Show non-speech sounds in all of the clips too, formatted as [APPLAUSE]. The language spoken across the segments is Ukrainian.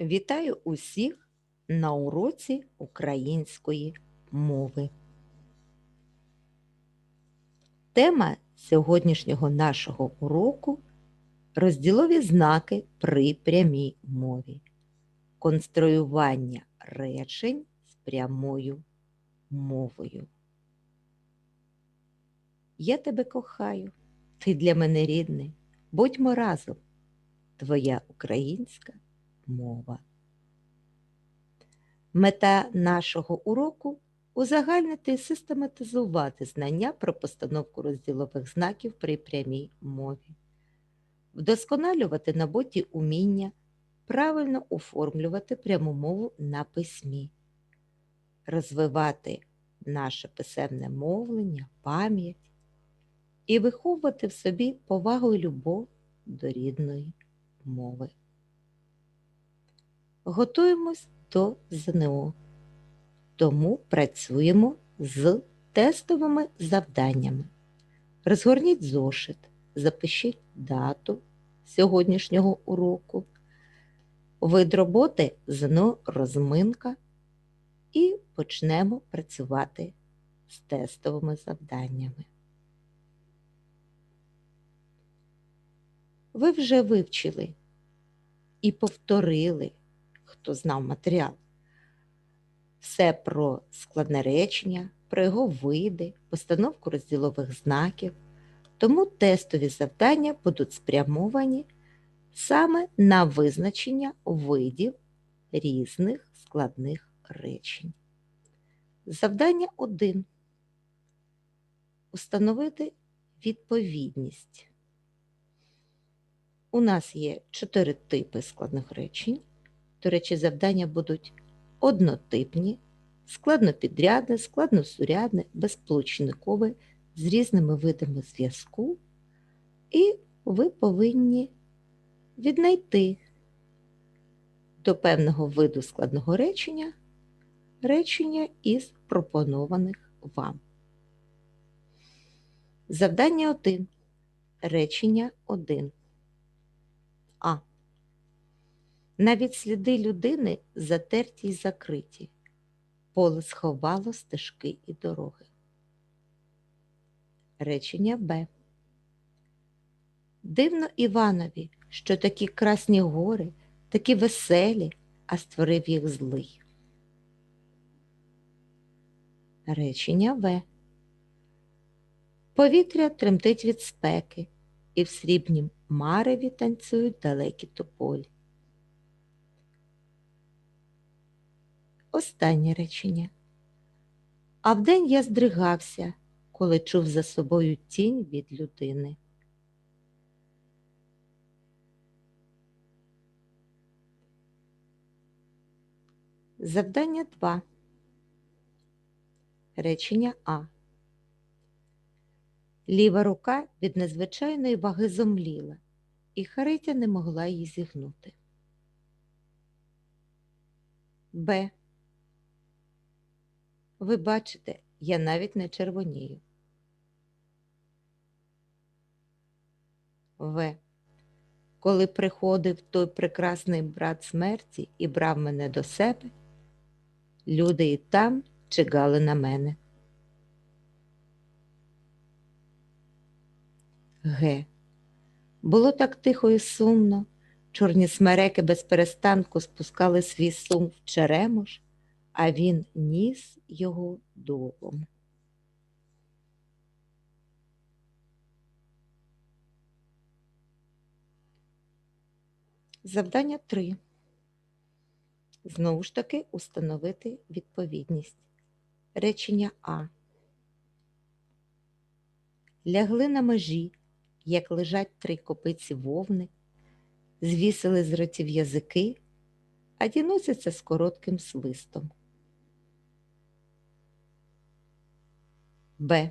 Вітаю усіх на уроці української мови. Тема сьогоднішнього нашого уроку розділові знаки при прямій мові. Конструювання речень з прямою мовою. Я тебе кохаю, ти для мене рідний. Будьмо разом, твоя українська мова. Мета нашого уроку узагальнити і систематизувати знання про постановку розділових знаків при прямій мові, вдосконалювати набуті уміння, правильно оформлювати пряму мову на письмі, розвивати наше писемне мовлення, пам'ять і виховувати в собі повагу і любов до рідної мови. Готуємось до ЗНО, тому працюємо з тестовими завданнями. Розгорніть зошит, запишіть дату сьогоднішнього уроку, вид роботи ЗНО розминка і почнемо працювати з тестовими завданнями. Ви вже вивчили і повторили, хто знав матеріал, все про складне речення, про його види, постановку розділових знаків, тому тестові завдання будуть спрямовані саме на визначення видів різних складних речень. Завдання 1. Установити відповідність. У нас є чотири типи складних речень. До речі, завдання будуть однотипні, складнопідрядне, складносурядне, безсполучникове з різними видами зв'язку, і ви повинні віднайти до певного виду складного речення речення із пропонованих вам. Завдання 1. Речення 1. А. Навіть сліди людини затерті й закриті. Поле сховало стежки і дороги. Речення Б. Дивно Іванові, що такі красні гори, такі веселі, а створив їх злий. Речення В. Повітря тремтить від спеки, і в срібнім мареві танцюють далекі тополі. Останнє речення. А вдень я здригався, коли чув за собою тінь від людини. Завдання 2. Речення А. Ліва рука від незвичайної ваги зомліла, і Харитя не могла її зігнути. Б. Ви бачите, я навіть не червонію. В. Коли приходив той прекрасний брат смерті і брав мене до себе, люди і там чигали на мене. Г. Було так тихо і сумно, чорні смереки без перестанку спускали свій сум в черемош, а він ніс його долом. Завдання 3. Знову ж таки установити відповідність. Речення А. Лягли на межі, як лежать три копиці вовни, звісили з ротів язики, а ті носяться з коротким свистом. Б.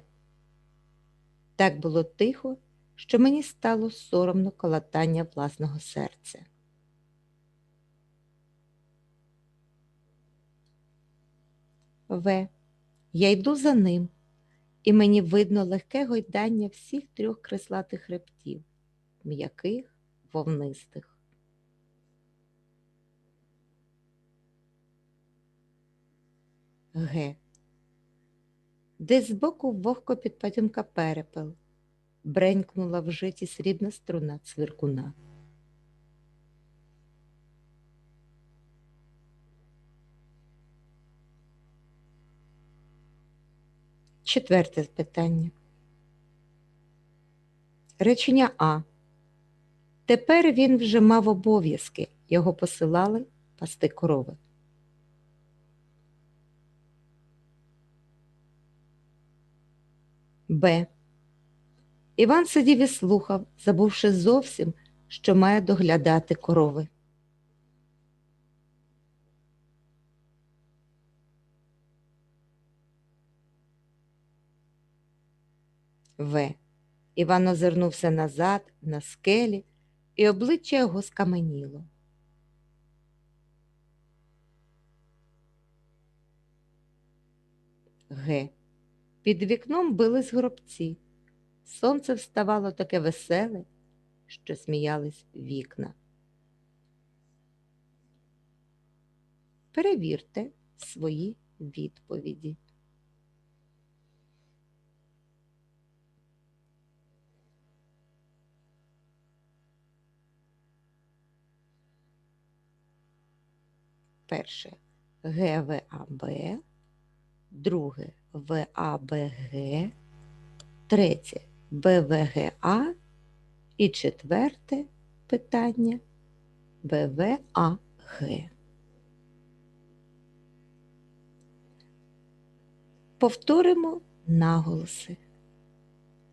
Так було тихо, що мені стало соромно колотання власного серця. В. Я йду за ним, і мені видно легке гойдання всіх трьох креслатих хребтів, м'яких, вовнистих. Г. Десь збоку вогко підпадінка перепел. Бренькнула в житті срібна струна цвіркуна. Четверте питання. Речення А. Тепер він вже мав обов'язки, його посилали пасти корови. Б. Іван сидів і слухав, забувши зовсім, що має доглядати корови. В. Іван озирнувся назад, на скелі, і обличчя його скаменіло. Г. Під вікном бились гробці. Сонце вставало таке веселе, що сміялись вікна. Перевірте свої відповіді. Перше ГВАБ, друге ВАБГ, третє БВГА і четверте питання БВАГ. Повторимо наголоси.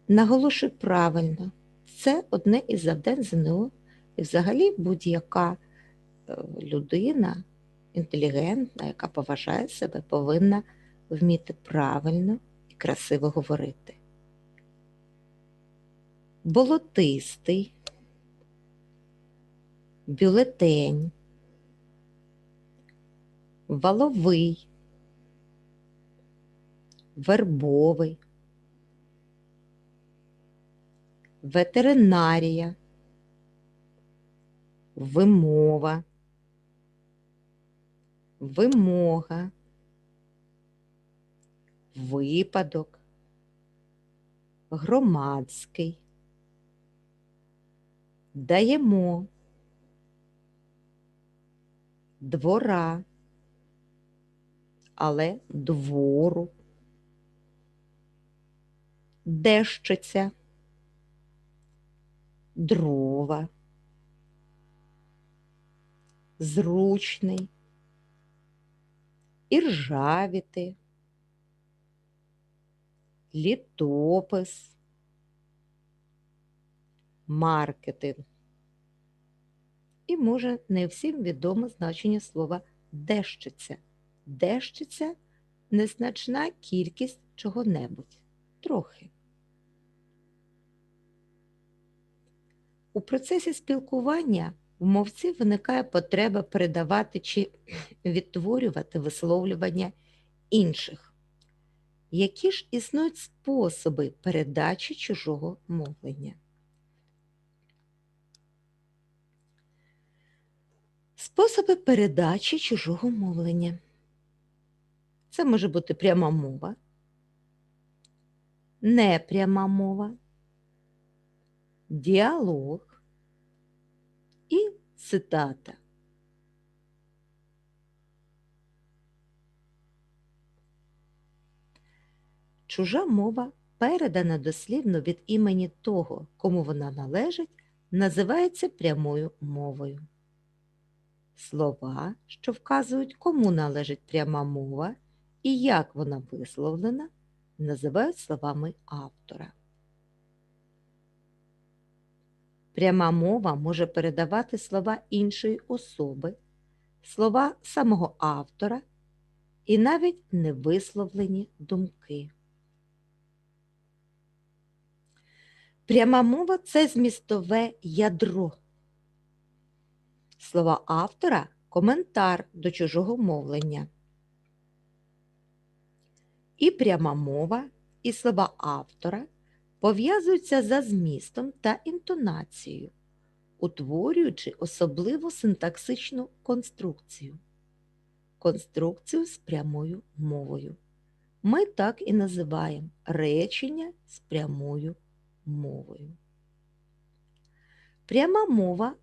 Наголошуй правильно. Це одне із завдань ЗНО і взагалі будь-яка е, людина інтелігентна, яка поважає себе, повинна вміти правильно і красиво говорити. Болотистий, бюлетень, валовий, вербовий, ветеринарія, вимова, вимога, випадок, громадський, даємо, двора, але двору, дещиця, дрова, зручний, іржавіти, літопис, маркетинг. І може не всім відомо значення слова дещиця. Дещиця незначна кількість чого-небудь. Трохи. У процесі спілкування в мовці виникає потреба передавати чи [CLEARS THROAT] відтворювати висловлювання інших. Які ж існують способи передачі чужого мовлення? Способи передачі чужого мовлення. Це може бути пряма мова, непряма мова, діалог і цитата. Чужа мова, передана дослівно від імені того, кому вона належить, називається прямою мовою. Слова, що вказують, кому належить пряма мова і як вона висловлена, називають словами автора. Пряма мова може передавати слова іншої особи, слова самого автора і навіть невисловлені думки. Пряма мова це змістове ядро. Слова автора коментар до чужого мовлення. І пряма мова, і слова автора пов'язуються за змістом та інтонацією, утворюючи особливу синтаксичну конструкцію. конструкцію з прямою мовою. Ми так і називаємо речення з прямою мовою. Пряма мова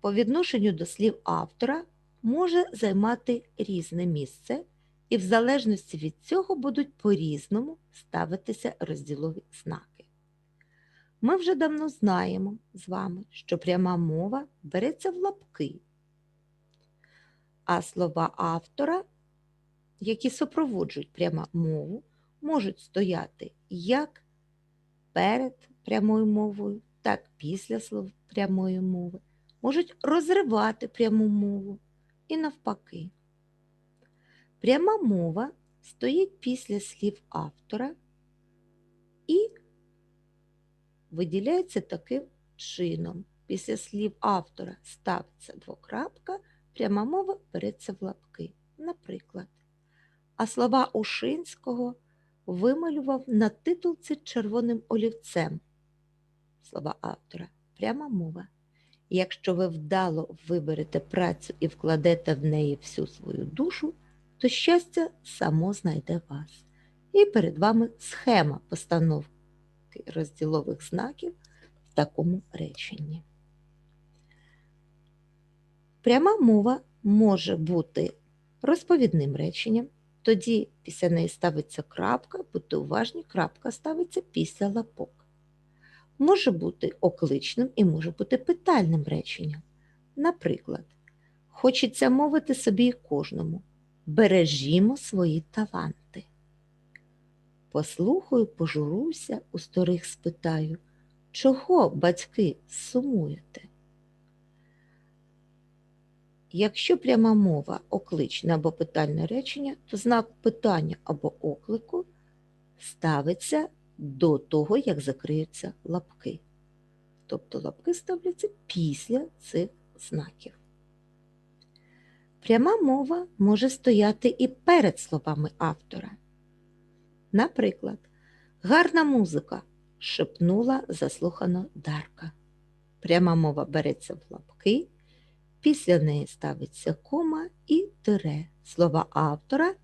по відношенню до слів автора може займати різне місце, і в залежності від цього будуть по-різному ставитися розділові знаки. Ми вже давно знаємо з вами, що пряма мова береться в лапки, а слова автора, які супроводжують пряма мову, можуть стояти як перед прямою мовою, так після слов прямої мови, можуть розривати пряму мову і навпаки. Пряма мова стоїть після слів автора і виділяється таким чином. Після слів автора ставиться двокрапка, пряма мова береться в лапки. Наприклад, а слова Ушинського вималював на титулці червоним олівцем. Слова автора пряма мова. Якщо ви вдало виберете працю і вкладете в неї всю свою душу, то щастя само знайде вас. І перед вами схема постановки розділових знаків в такому реченні. Пряма мова може бути розповідним реченням, тоді після неї ставиться крапка, будьте уважні, крапка ставиться після лапок. Може бути окличним і може бути питальним реченням. Наприклад, хочеться мовити собі і кожному. Бережімо свої таланти. Послухаю, пожуруся, у старих спитаю, чого, батьки, сумуєте? Якщо пряма мова окличне або питальне речення, то знак питання або оклику ставиться до того, як закриються лапки. Тобто лапки ставляться після цих знаків. Пряма мова може стояти і перед словами автора. Наприклад, гарна музика шепнула заслухано Дарка. Пряма мова береться в лапки, після неї ставиться кома і тире. Слова автора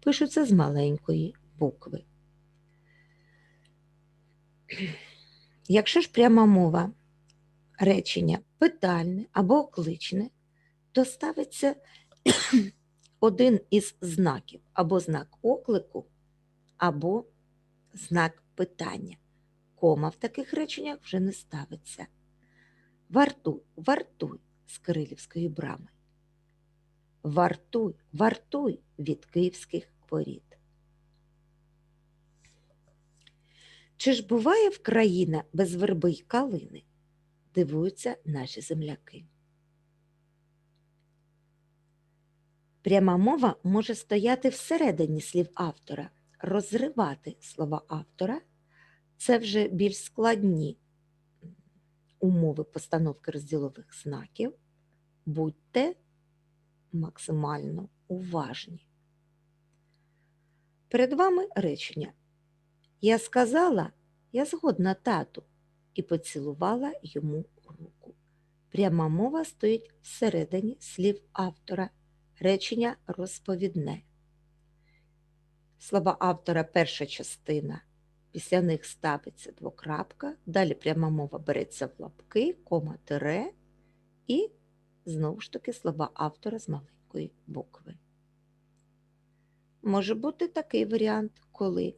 пишуться з маленької букви. Якщо ж пряма мова речення питальне або окличне, то ставиться один із знаків або знак оклику, або знак питання. Кома в таких реченнях вже не ставиться. Вартуй, вартуй з Кирилівської брами. Вартуй, вартуй від київських воріт. Чи ж буває в країна без верби й калини? Дивуються наші земляки. Пряма мова може стояти всередині слів автора, розривати слова автора. Це вже більш складні умови постановки розділових знаків. Будьте максимально уважні. Перед вами речення. Я сказала, я згодна тату, і поцілувала йому руку. Пряма мова стоїть всередині слів автора. Речення розповідне. Слова автора перша частина. Після них ставиться двокрапка, далі пряма мова береться в лапки, кома тире і знову ж таки слова автора з маленької букви. Може бути такий варіант, коли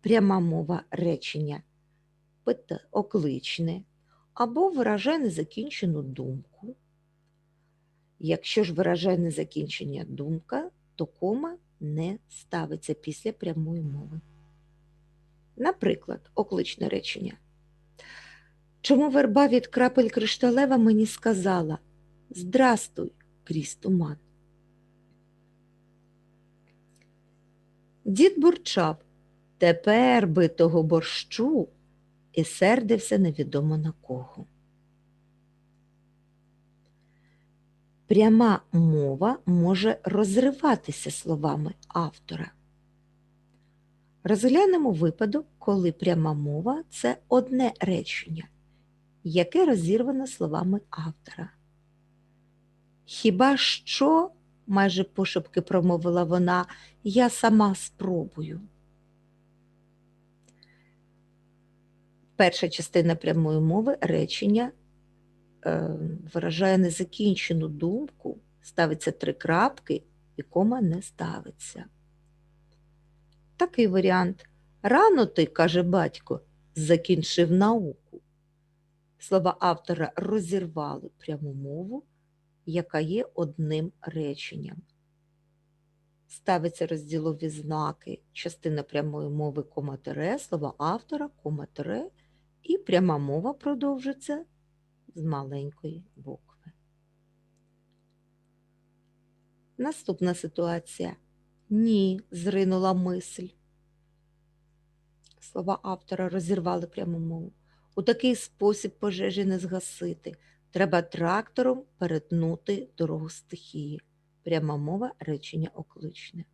пряма мова речення окличне або виражає незакінчену думку. Якщо ж виражає незакінчення думка, то кома не ставиться після прямої мови. Наприклад, окличне речення. Чому верба від крапель кришталева мені сказала Здрастуй, крізь туман. Дід бурчав Тепер би того борщу і сердився невідомо на кого. Пряма мова може розриватися словами автора. Розглянемо випадок, коли пряма мова це одне речення, яке розірвано словами автора. Хіба що майже пошепки промовила вона, я сама спробую. Перша частина прямої мови речення е, виражає незакінчену думку, ставиться три крапки і кома не ставиться. Такий варіант. Рано ти, каже батько, закінчив науку. Слова автора розірвали пряму мову, яка є одним реченням. Ставиться розділові знаки, частина прямої мови кома тире, слова автора, кома тире, і пряма мова продовжиться з маленької букви. Наступна ситуація. Ні, зринула мисль. Слова автора розірвали пряму мову. У такий спосіб пожежі не згасити. Треба трактором перетнути дорогу стихії. Пряма мова речення окличне.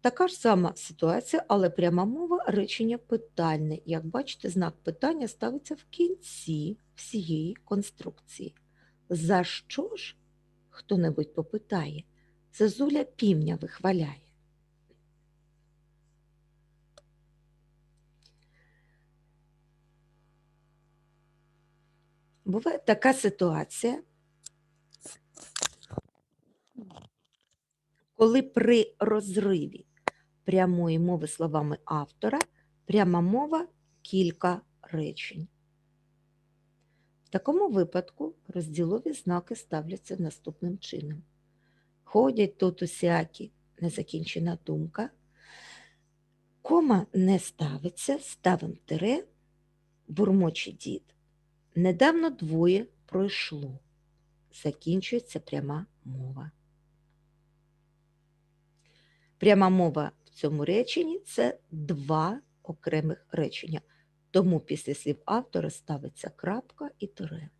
Така ж сама ситуація, але пряма мова речення питальне. Як бачите, знак питання ставиться в кінці всієї конструкції. За що ж хто-небудь попитає? Зазуля півня вихваляє. Буває така ситуація, коли при розриві прямої мови словами автора пряма мова кілька речень. В такому випадку розділові знаки ставляться наступним чином. Ходять тут усякі незакінчена думка, кома не ставиться, ставим тире, бурмоче дід. Недавно двоє пройшло. Закінчується пряма мова. Пряма мова в цьому реченні це два окремих речення. Тому після слів автора ставиться крапка і тире.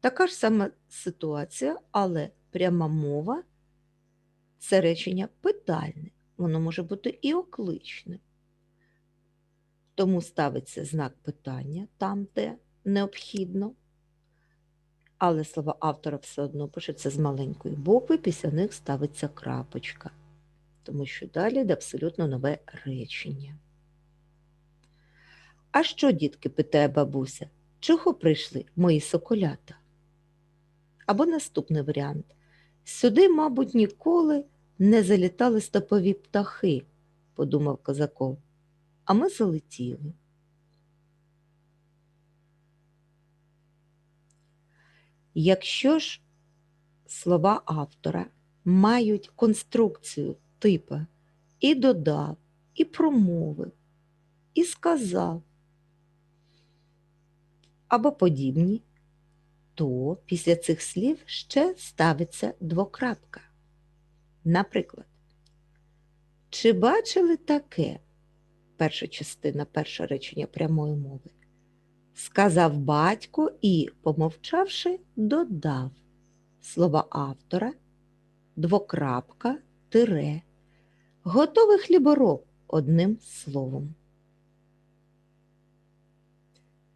Така ж сама ситуація, але пряма мова це речення питальне. Воно може бути і окличне. Тому ставиться знак питання там, де необхідно. Але слова автора все одно пишеться з маленької букви, після них ставиться крапочка. Тому що далі йде абсолютно нове речення. А що, дітки, питає бабуся, чого прийшли мої соколята? Або наступний варіант. Сюди, мабуть, ніколи не залітали стопові птахи, подумав козаков а ми залетіли. Якщо ж слова автора мають конструкцію типа і додав, і промовив, і сказав або подібні, то після цих слів ще ставиться двокрапка. Наприклад, чи бачили таке? перша частина, перше речення прямої мови. Сказав батько і, помовчавши, додав слова автора, двокрапка, тире, готовий хлібороб одним словом.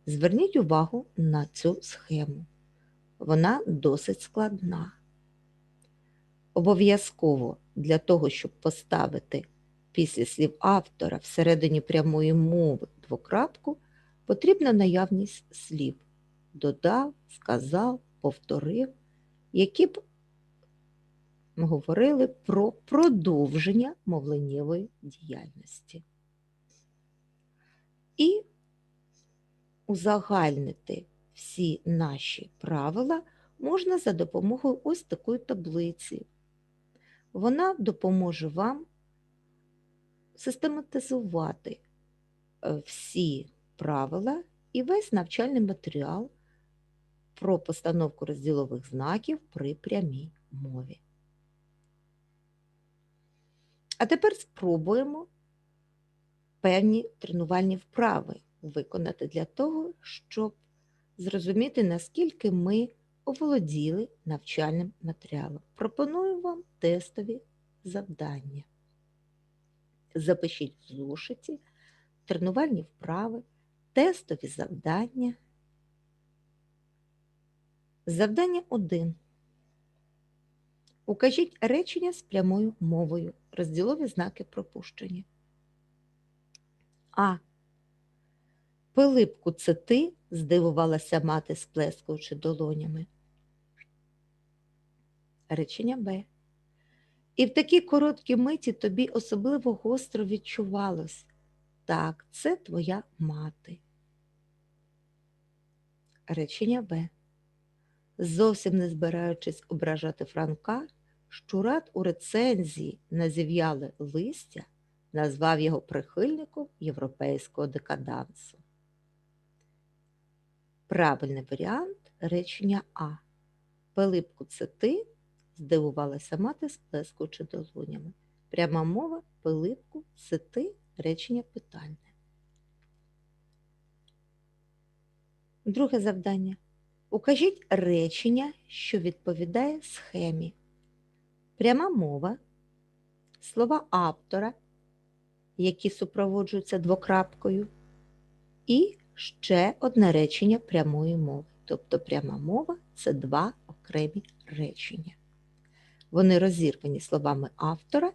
Зверніть увагу на цю схему. Вона досить складна. Обов'язково для того, щоб поставити після слів автора всередині прямої мови двокрапку потрібна наявність слів додав, сказав, повторив, які б говорили про продовження мовленнєвої діяльності. І узагальнити всі наші правила можна за допомогою ось такої таблиці. Вона допоможе вам систематизувати е, всі правила і весь навчальний матеріал про постановку розділових знаків при прямій мові. А тепер спробуємо певні тренувальні вправи виконати для того, щоб зрозуміти, наскільки ми оволоділи навчальним матеріалом. Пропоную вам тестові завдання запишіть в зошиті, тренувальні вправи, тестові завдання Завдання 1. Укажіть речення з прямою мовою. Розділові знаки пропущені. А. Пилипку, це ти? здивувалася мати, сплескуючи долонями. Речення Б. І в такій короткій миті тобі особливо гостро відчувалось. Так, це твоя мати. Речення Б. Зовсім не збираючись ображати Франка, Щурат у рецензії на зів'яле листя назвав його прихильником європейського декадансу. Правильний варіант речення А. Пилипку, це ти? здивувалася мати, сплескуючи долонями. Пряма мова Пилипку, це ти речення питальне. Друге завдання. Укажіть речення, що відповідає схемі. Пряма мова, слова автора, які супроводжуються двокрапкою, і ще одне речення прямої мови. Тобто пряма мова це два окремі речення. Вони розірвані словами автора,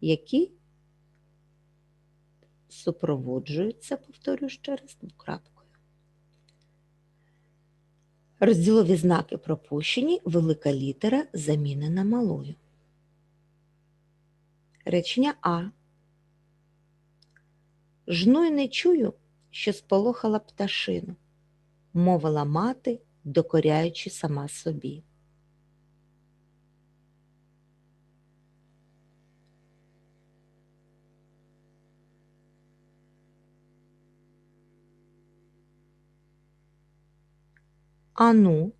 які супроводжуються, повторюю ще раз, двокрапкою. Розділові знаки пропущені, велика літера замінена малою. Речення А. Жну й не чую, що сполохала пташину, мовила мати, докоряючи сама собі. Ану,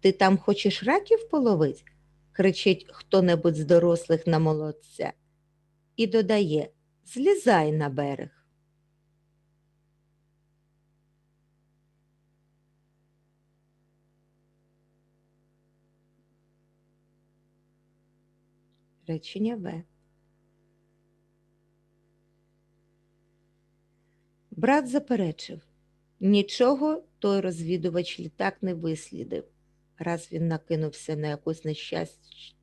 ти там хочеш раків половить? Кричить хто-небудь з дорослих на молодця і додає Злізай на берег. Речення В. Брат заперечив. Нічого той розвідувач літак не вислідив. Раз він накинувся на якусь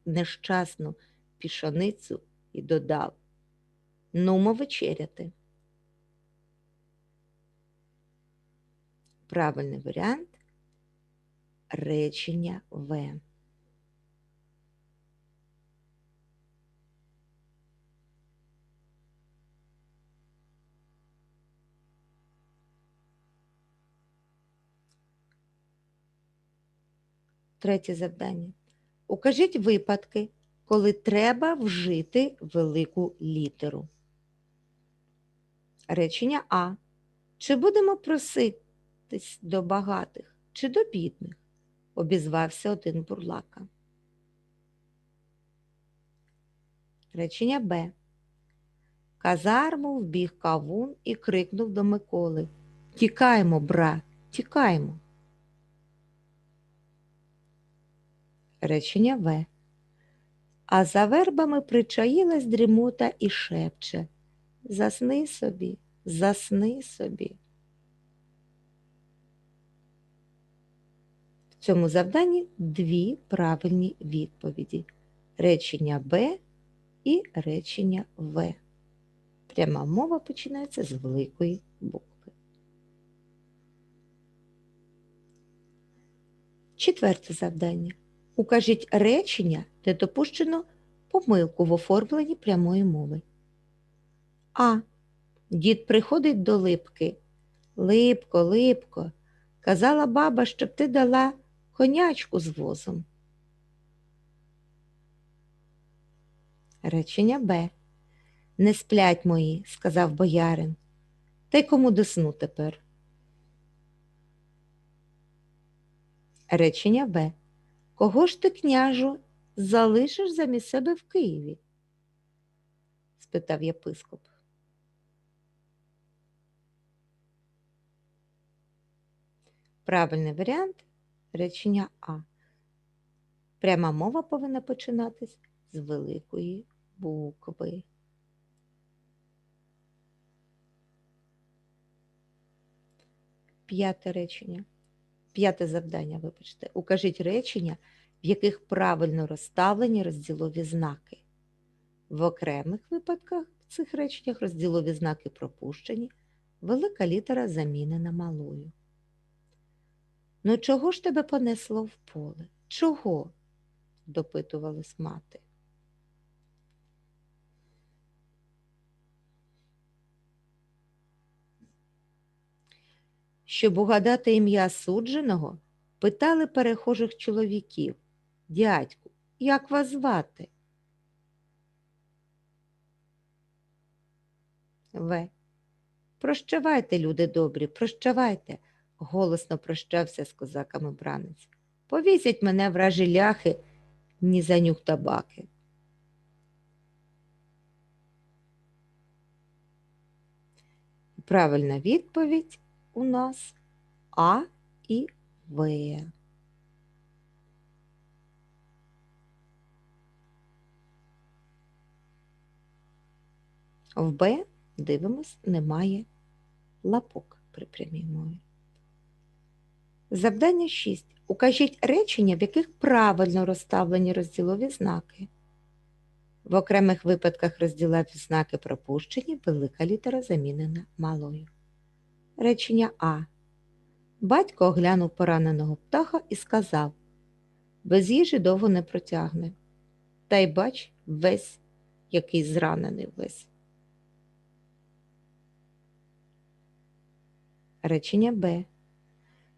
нещасну пішаницю і додав Нумо вечеряти. Правильний варіант речення В. Третє завдання. Укажіть випадки, коли треба вжити велику літеру. Речення А. Чи будемо проситись до багатих, чи до бідних? обізвався один бурлака. Речення Б. Казарму вбіг кавун і крикнув до Миколи Тікаймо, бра, тікаймо. Речення В. А за вербами причаїлась дрімота і шепче. Засни собі, засни собі. В цьому завданні дві правильні відповіді. Речення Б і речення В. Пряма мова починається з великої букви. Четверте завдання. Укажіть речення, де допущено помилку в оформленні прямої мови. А. Дід приходить до липки. Липко, липко, казала баба, щоб ти дала конячку з возом. Речення Б. Не сплять мої, сказав боярин. Та й кому до сну тепер? Речення Б. Кого ж ти, княжу, залишиш замість себе в Києві? спитав єпископ. Правильний варіант речення А. Пряма мова повинна починатись з великої букви. П'яте речення. П'яте завдання, вибачте. Укажіть речення, в яких правильно розставлені розділові знаки. В окремих випадках в цих реченнях розділові знаки пропущені, велика літера замінена малою. Ну чого ж тебе понесло в поле? Чого? допитувалась мати. Щоб угадати ім'я судженого, питали перехожих чоловіків. Дядьку, як вас звати? В. Прощавайте, люди добрі, прощавайте, голосно прощався з козаками бранець. Повісять мене вражі ляхи, ні за нюх табаки. Правильна відповідь у нас А і В. В Б дивимось, немає лапок при прямій мові. Завдання 6. Укажіть речення, в яких правильно розставлені розділові знаки. В окремих випадках розділові знаки пропущені, велика літера замінена малою. Речення А. Батько оглянув пораненого птаха і сказав без їжі довго не протягне. Та й бач весь, який зранений весь. Речення Б.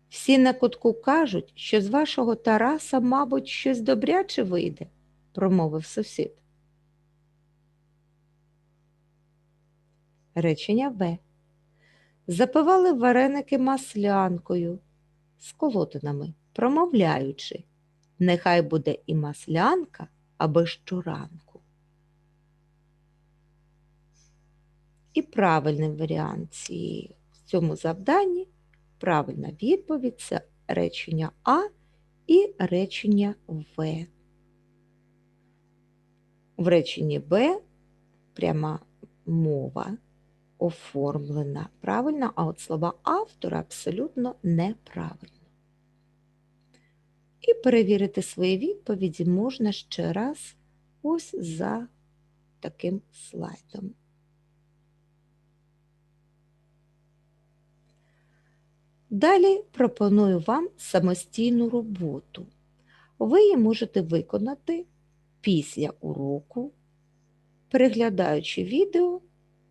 Всі на кутку кажуть, що з вашого Тараса, мабуть, щось добряче вийде, промовив сусід. Речення В. Запивали вареники маслянкою з колотинами, промовляючи, нехай буде і маслянка, аби щоранку. І правильний варіант в цьому завданні правильна відповідь це речення А і речення В. В реченні Б пряма мова оформлена правильно, а от слова автора абсолютно неправильно. І перевірити свої відповіді можна ще раз ось за таким слайдом. Далі пропоную вам самостійну роботу. Ви її можете виконати після уроку, переглядаючи відео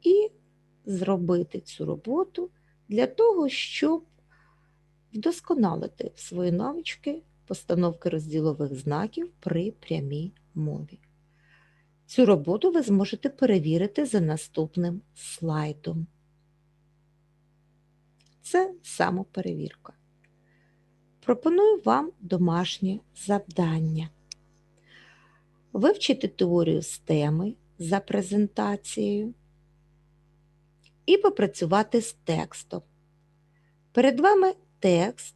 і зробити цю роботу для того, щоб вдосконалити свої навички постановки розділових знаків при прямій мові. Цю роботу ви зможете перевірити за наступним слайдом. Це самоперевірка. Пропоную вам домашнє завдання. Вивчити теорію з теми за презентацією і попрацювати з текстом. Перед вами текст,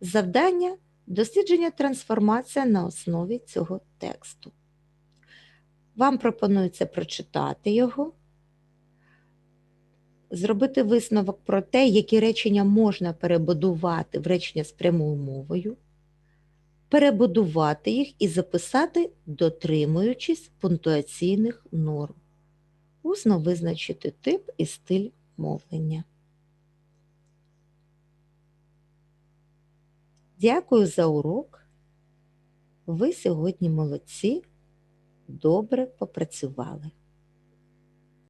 завдання, дослідження трансформація на основі цього тексту. Вам пропонується прочитати його, зробити висновок про те, які речення можна перебудувати в речення з прямою мовою, перебудувати їх і записати, дотримуючись пунктуаційних норм. Усно визначити тип і стиль мовлення. Дякую за урок. Ви сьогодні молодці, добре попрацювали.